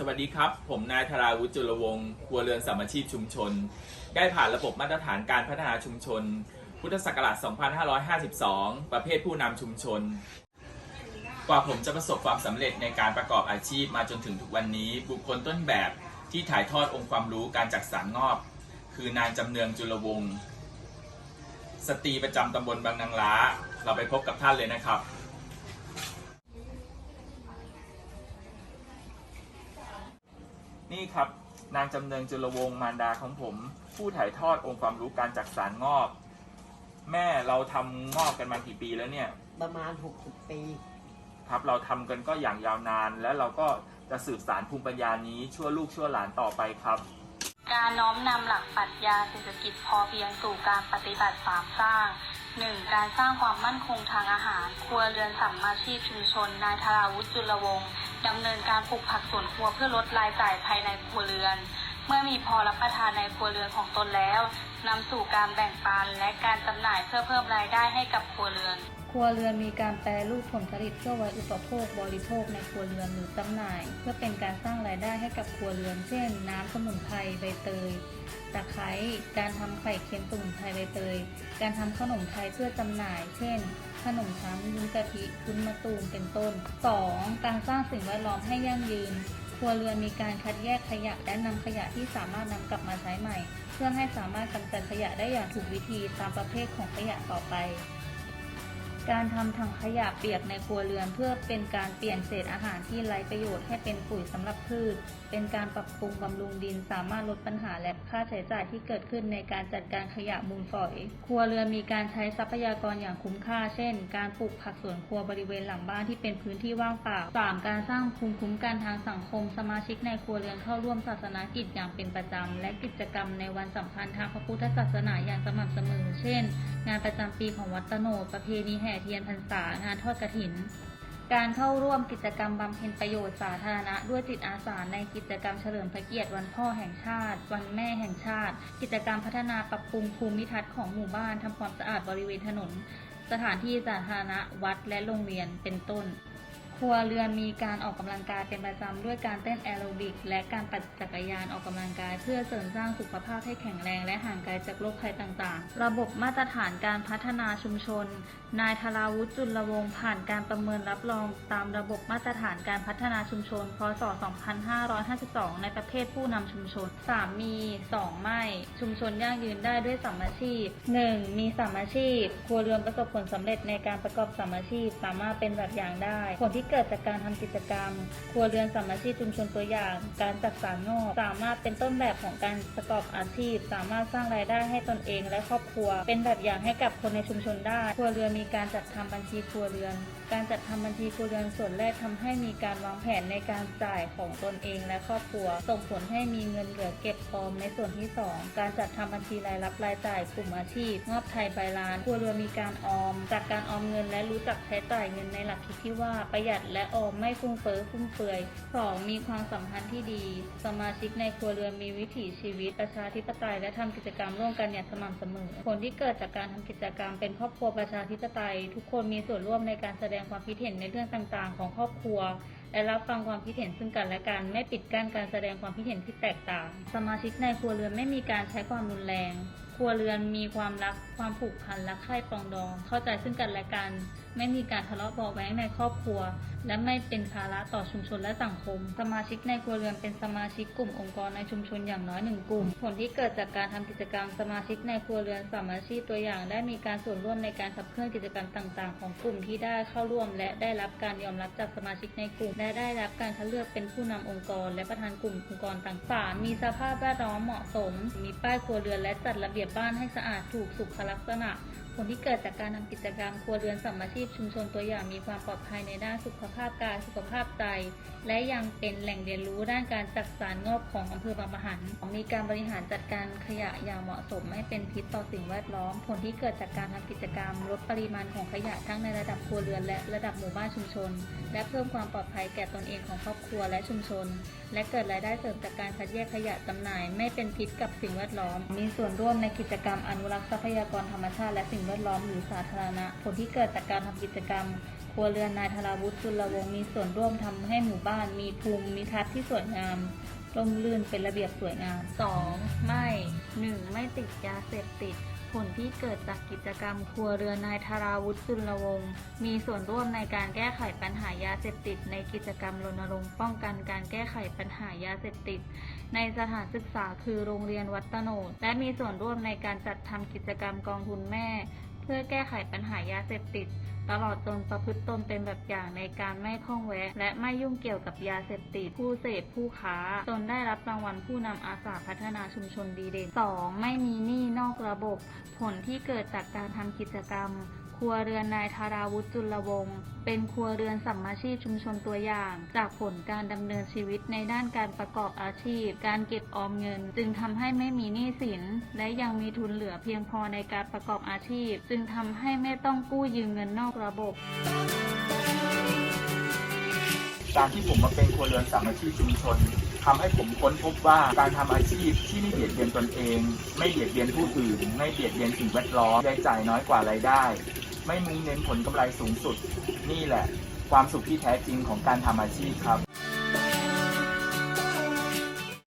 สวัสดีครับ ผมนายธราวุฒิจุลวงศ์ครัวเรือนสามัคคีชุมชน ได้ผ่านระบบมาตรฐานการพัฒนาชุมชน พุทธศักราช 2552 ประเภทผู้นำชุมชน กว่าผมจะประสบความสำเร็จในการประกอบอาชีพมาจนถึงทุกวันนี้ บุคคลต้นแบบที่ถ่ายทอดองค์ความรู้การจักสานงอบ คือนางจำเนืองจุลวงศ์สตรีประจำตำบลบางนางล้า เราไปพบกับท่านเลยนะครับ นี่ครับนางจำเนืองจุลวงศ์มารดาของผม ผู้ถ่ายทอดองค์ความรู้การจักสานงอก แม่เราทำงอกกันมากี่ปีแล้วเนี่ย ประมาณ 60 ปี ครับเราทำกันก็อย่างยาวนาน และเราก็จะสืบสารภูมิปัญญานี้ชั่วลูกชั่วหลานต่อไปครับ การน้อมนำหลักปรัชญาเศรษฐกิจพอเพียงสู่การปฏิบัติสามสร้าง 1. การสร้างความมั่นคงทางอาหาร ครัวเรือนสัมมาชีพชุมชน นายธาราวุฒิจุลวงศ์ดำเนินการปลูกผักสวนครัวเพื่อลดรายจ่ายภายในครัวเรือน เมื่อมีพอรับประทานในครัวเรือนของตนแล้วนำสู่การแบ่งปันและการจำหน่ายเพื่อเพิ่มรายได้ให้กับครัวเรือน ครัวเรือนมีการแปรรูปผลผลิตเพื่อไว้อุปโภคบริโภคในครัวเรือนหรือจำหน่าย เพื่อเป็นการสร้างรายได้ให้กับครัวเรือน เช่น น้ำสมุนไพรใบเตยตะไคร้การทำไข่เค็มสมุนไพรใบเตย การทำขนมไทยเพื่อจำหน่าย เช่น ขนมชั้นยุ้งกะทิคุนมะตูมเป็นต้น 2. การสร้างสิ่งแวดล้อมให้ยั่งยืน ครัวเรือนมีการคัดแยกขยะและนำขยะที่สามารถนำกลับมาใช้ใหม่ เพื่อให้สามารถกำจัดขยะได้อย่างถูกวิธีตามประเภทของขยะต่อไป การทำถังขยะเปียกในครัวเรือนเพื่อเป็นการเปลี่ยนเศษอาหารที่ไร้ประโยชน์ให้เป็นปุ๋ยสำหรับพืช เป็นการปรับปรุงบำรุงดินสามารถลดปัญหาและค่าใช้จ่ายที่เกิดขึ้นในการจัดการขยะมูลฝอย ครัวเรือนมีการใช้ทรัพยากรอย่างคุ้มค่า เช่น การปลูกผักสวนครัวบริเวณหลังบ้านที่เป็นพื้นที่ว่างเปล่า 3. การสร้างภูมิคุ้มกันทางสังคม สมาชิกในครัวเรือนเข้าร่วมศาสนากิจอย่างเป็นประจำและกิจกรรมในวันสำคัญทางพระพุทธศาสนาอย่างสม่ำเสมอ เช่น งานประจำปีของวัดตโนดประเพณีแห่เทียนพรรษางานทอดกระถิน การเข้าร่วมกิจกรรมบำเพ็ญประโยชน์สาธารณะ ด้วยจิตอาสาในกิจกรรมเฉลิมพระเกียรติวันพ่อแห่งชาติ วันแม่แห่งชาติ กิจกรรมพัฒนาปรับปรุงภูมิทัศน์ของหมู่บ้านทำความสะอาดบริเวณถนน สถานที่สาธารณะวัดและโรงเรียนเป็นต้น ครัวเรือนมีการออกกำลังกายเป็นประจำด้วยการเต้นแอโรบิก และการปั่นจักรยานออกกำลังกาย เพื่อเสริมสร้างสุขภาพให้แข็งแรงและห่างไกลจากโรคภัยต่างๆ ระบบมาตรฐานการพัฒนาชุมชน นายธราวุฒิจุลวงศ์ผ่านการประเมินรับรองตามระบบมาตรฐานการพัฒนาชุมชน พศ 2552 ในประเภทผู้นำชุมชน 3 มี 2 ไม่ ชุมชนยั่งยืนได้ด้วยสัมมาชีพ 1. มีสัมมาชีพ ครัวเรือนประสบผลสำเร็จในการประกอบสัมมาชีพ สามารถเป็นแบบอย่างได้ผลที่เกิดจากการทำกิจกรรม ครัวเรือนสัมาชีพชุมชนตัวอย่าง การจัดสรรงอกสามารถเป็นต้นแบบของการประกอบอาชีพ สามารถสร้างรายได้ให้ตนเองและครอบครัว เป็นแบบอย่างให้กับคนในชุมชนได้ ครัวเรือนมีการจัดทำบัญชีครัวเรือน การจัดทำบัญชีครัวเรือนส่วนแรกทำให้มีการวางแผนในการจ่ายของตนเองและครอบครัว ส่งผลให้มีเงินเหลือเก็บออมในส่วนที่สองการจัดทำบัญชีรายรับรายจ่ายกลุ่มอาชีพงอบไทยใบลาน ครัวเรือนมีการออม จากการออมเงินและรู้จักใช้จ่ายเงินในหลักคิดที่ว่าประหยัดและออมไม่ฟุ่มเฟ้อฟุ่มเฟือย 2. มีความสัมพันธ์ที่ดี สมาชิกในครัวเรือนมีวิถีชีวิตประชาธิปไตยและทำกิจกรรมร่วมกันอย่างสม่ำเสมอ ผลที่เกิดจากการทำกิจกรรมเป็นครอบครัวประชาธิปไตย ทุกคนมีส่วนร่วมในการแสดงความคิดเห็นในเรื่องต่างๆ ของครอบครัวและรับฟังความคิดเห็นซึ่งกันและกัน ไม่ปิดกั้นการแสดงความคิดเห็นที่แตกต่าง สมาชิกในครัวเรือนไม่มีการใช้ความรุนแรง ครัวเรือนมีความรักความผูกพันและใคร่ปองดอง เข้าใจซึ่งกันและกัน ไม่มีการทะเลาะเบาะแว้งในครอบครัว และไม่เป็นภาระต่อชุมชนและสังคม สมาชิกในครัวเรือนเป็นสมาชิกกลุ่มองค์กรในชุมชนอย่างน้อยหนึ่งกลุ่ม ผลที่เกิดจากการทำกิจกรรมสมาชิกในครัวเรือนสามาชีพตัวอย่าง ได้มีการส่วนร่วมในการขับเคลื่อนกิจกรรมต่าง ๆ ของกลุ่มที่ได้เข้าร่วม และได้รับการยอมรับจากสมาชิกในกลุ่ม และได้รับการคัดเลือกเป็นผู้นำองค์กร และประธานกลุ่มองค์กรต่างๆ มีสภาพแวดล้อมเหมาะสม มีป้ายครัวเรือนและจัดระเบียบบ้านให้สะอาดถูกสุขลักษณะ ผลที่เกิดจากการทำกิจกรรมครัวเรือนสัมมาชีพชุมชนตัวอย่างมีความปลอดภัยในด้านสุขภาพกายสุขภาพใจ และยังเป็นแหล่งเรียนรู้ด้านการจักสานงอกของอำเภอบางปะหันมีการบริหารจัดการขยะอย่างเหมาะสมไม่เป็นพิษต่อสิ่งแวดล้อม ผลที่เกิดจากการทำกิจกรรม ลดปริมาณของขยะทั้งในระดับครัวเรือนและระดับหมู่บ้านชุมชน และเพิ่มความปลอดภัยแก่ตนเองของครอบครัวและชุมชน และเกิดรายได้เสริมจากการคัดแยกขยะจำหน่าย ไม่เป็นพิษกับสิ่งแวดล้อม มีส่วนร่วมในกิจกรรมอนุรักษ์ทรัพยากรธรรมชาติและสิ่งแวดล้อมหรือสาธารณะ ผลที่เกิดจากการทำกิจกรรม ครัวเรือนนายธราวุฒิจุลวงศ์มีส่วนร่วมทำให้หมู่บ้านมีภูมิทัศน์ที่สวยงามร่มรื่นเป็นระเบียบสวยงาม 2. ไม่ 1. ไม่ติดยาเสพติด ผลที่เกิดจากกิจกรรม ครัวเรือนนายธราวุฒิจุลวงศ์มีส่วนร่วมในการแก้ไขปัญหายาเสพติด ในกิจกรรมรณรงค์ป้องกันการแก้ไขปัญหายาเสพติด ในสถานศึกษาคือโรงเรียนวัดตโนดและมีส่วนร่วมในการจัดทำกิจกรรมกองทุนแม่ เพื่อแก้ไขปัญหายาเสพติด ตลอดจนประพฤติตนเป็นแบบอย่างในการไม่ข้องแวะ และไม่ยุ่งเกี่ยวกับยาเสพติดผู้เสพผู้ค้า จนได้รับรางวัลผู้นำอาสาพัฒนาชุมชนดีเด่น 2. ไม่มีหนี้นอกระบบ ผลที่เกิดจากการทำกิจกรรม ครัวเรือนนายธาราวุฒิจุลวงศ์เป็นครัวเรือนสัมมาชีพชุมชนตัวอย่าง จากผลการดำเนินชีวิตในด้านการประกอบอาชีพ การเก็บออมเงิน จึงทำให้ไม่มีหนี้สิน และยังมีทุนเหลือเพียงพอในการประกอบอาชีพ จึงทำให้ไม่ต้องกู้ยืมเงินนอกระบบการที่ผมมาเป็นครัวเรือนสามัคคีพชุมชนทำให้ผมค้นพบว่าการทำอาชีพที่ไม่เบียดเบียนตนเอง ไม่เบียดเบียนผู้อื่น ไม่เบียดเบียนสิ่งแวดล้อมรายจ่ายน้อยกว่ารายได้ ไม่มุ่งเน้นผลกำไรสูงสุด นี่แหละ ความสุขที่แท้จริงของการทำอาชีพครับ